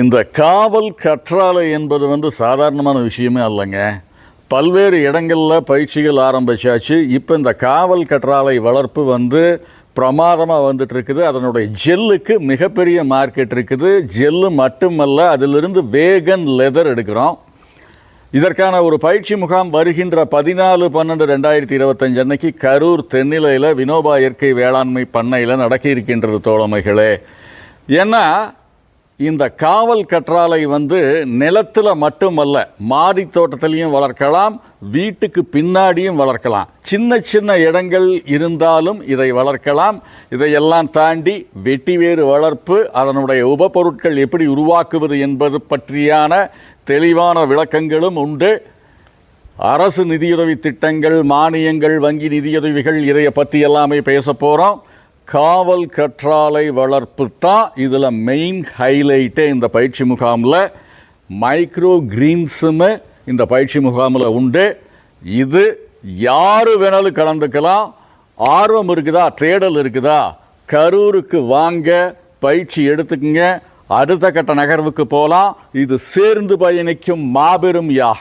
இந்த காவல் கற்றாழை என்பது வந்து சாதாரணமான விஷயமே அல்லங்க. பல்வேறு இடங்களில் பயிற்சிகள் ஆரம்பிச்சாச்சு. இப்போ இந்த காவல் கற்றாழை வளர்ப்பு வந்து பிரமாதமாக வந்துட்டு இருக்குது அதனுடைய ஜெல்லுக்கு மிகப்பெரிய மார்க்கெட் இருக்குது. ஜெல்லு மட்டுமல்ல அதிலிருந்து வேகன் லெதர் எடுக்கிறோம். இதற்கான ஒரு பயிற்சி முகாம் வருகின்ற பதினாலு பன்னெண்டு ரெண்டாயிரத்தி இருபத்தஞ்சு அன்னைக்கு கரூர் தென்னிலையில் வினோபா இயற்கை வேளாண்மை பண்ணையில் நடக்க இருக்கின்றது தோழமைகளே. ஏன்னா இந்த காவல் கற்றாழை வந்து நிலத்தில் மட்டுமல்ல மாடி தோட்டத்திலையும் வளர்க்கலாம் வீட்டுக்கு பின்னாடியும் வளர்க்கலாம். சின்ன சின்ன இடங்கள் இருந்தாலும் இதை வளர்க்கலாம். இதையெல்லாம் தாண்டி வெட்டிவேறு வளர்ப்பு அதனுடைய உபப்பொருட்கள் எப்படி உருவாக்குவது என்பது பற்றியான தெளிவான விளக்கங்களும் உண்டு. அரசு நிதியுதவி திட்டங்கள் மானியங்கள் வங்கி நிதியுதவிகள் இதைய பற்றி எல்லாமே பேச போகிறோம் காவல் கற்றாழை வளர்ப்பு தான் இதில் மெயின் ஹைலைட்டே இந்த பயிற்சி முகாமில். மைக்ரோ கிரீன்ஸுமே இந்த பயிற்சி முகாமில் உண்டு. இது யார் வேணாலும் கலந்துக்கலாம். ஆர்வம் இருக்குதா? ட்ரேடல் இருக்குதா? கரூருக்கு வாங்க பயிற்சி எடுத்துக்கங்க. அடுத்த கட்ட நகர்வுக்கு போகலாம் இது சேர்ந்து பயணிக்கும் மாபெரும் யா